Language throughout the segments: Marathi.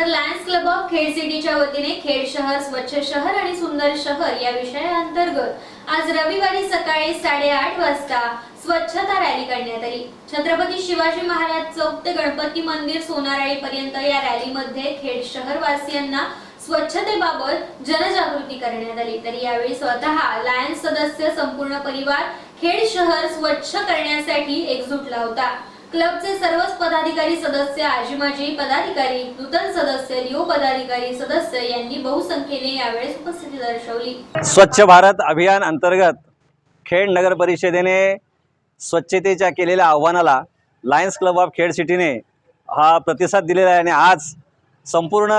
तर लायन्स क्लब ऑफ खेड सिटीच्या वतीने खेड शहर स्वच्छ शहर आणि सुंदर शहर या विषयाअंतर्गत आज रविवारी सकाळी साडेआठ वाजता स्वच्छता रॅली काढण्यात आली. छत्रपती शिवाजी महाराज चौक ते गणपती मंदिर सोनाराळी पर्यंत या रॅलीमध्ये खेड शहरवासियांना स्वच्छतेबाबत जनजागृती करण्यात आली. तर यावेळी स्वतः लायन्स सदस्य संपूर्ण परिवार खेड शहर स्वच्छ करण्यासाठी एकजूटला होता. क्लबचे सर्वच पदाधिकारी सदस्य आजीमाजी पदाधिकारी नूतन सदस्य लिओ पदाधिकारी सदस्य यांनी बहुसंख्येने यावेळेस उपस्थिती दर्शवली. स्वच्छ भारत अभियान अंतर्गत खेड नगर परिषदेने स्वच्छतेच्या केलेल्या आव्हानाला लायन्स क्लब ऑफ खेड सिटीने हा प्रतिसाद दिलेला आहे आणि आज संपूर्ण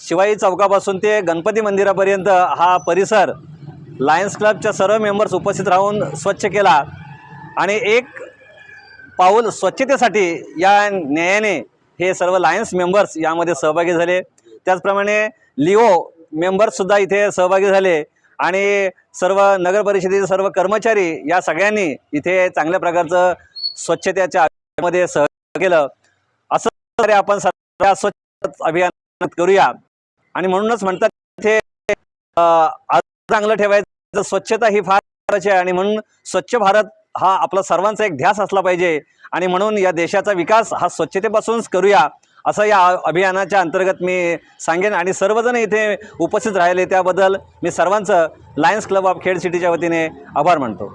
शिवाई चौकापासून ते गणपती मंदिरापर्यंत हा परिसर लायन्स क्लबच्या सर्व मेंबर्स उपस्थित राहून स्वच्छ केला. आणि एक पाऊल स्वच्छतेसाठी या न्यायाने हे सर्व लायन्स मेंबर्स यामध्ये सहभागी झाले. त्याचप्रमाणे लिओ मेंबर्ससुद्धा इथे सहभागी झाले. आणि सर्व नगर परिषदेचे सर्व कर्मचारी या सगळ्यांनी इथे चांगल्या प्रकारचं स्वच्छतेच्या मध्ये सहभाग केलं. असं आपण सर्व स्वच्छ अभियान करूया. आणि म्हणूनच म्हणतात इथे चांगलं ठेवायचं स्वच्छता ही फार आहे. आणि म्हणून स्वच्छ भारत हा आपला सर्वांचा एक ध्यास असला पाहिजे. आणि म्हणून या देशाचा विकास हा स्वच्छतेपासूनच करूया असं या अभियानाच्या अंतर्गत मी सांगेन. आणि सर्वजण इथे उपस्थित राहिले त्याबद्दल मी सर्वांचं लायन्स क्लब ऑफ खेड सिटीच्या वतीने आभार मानतो.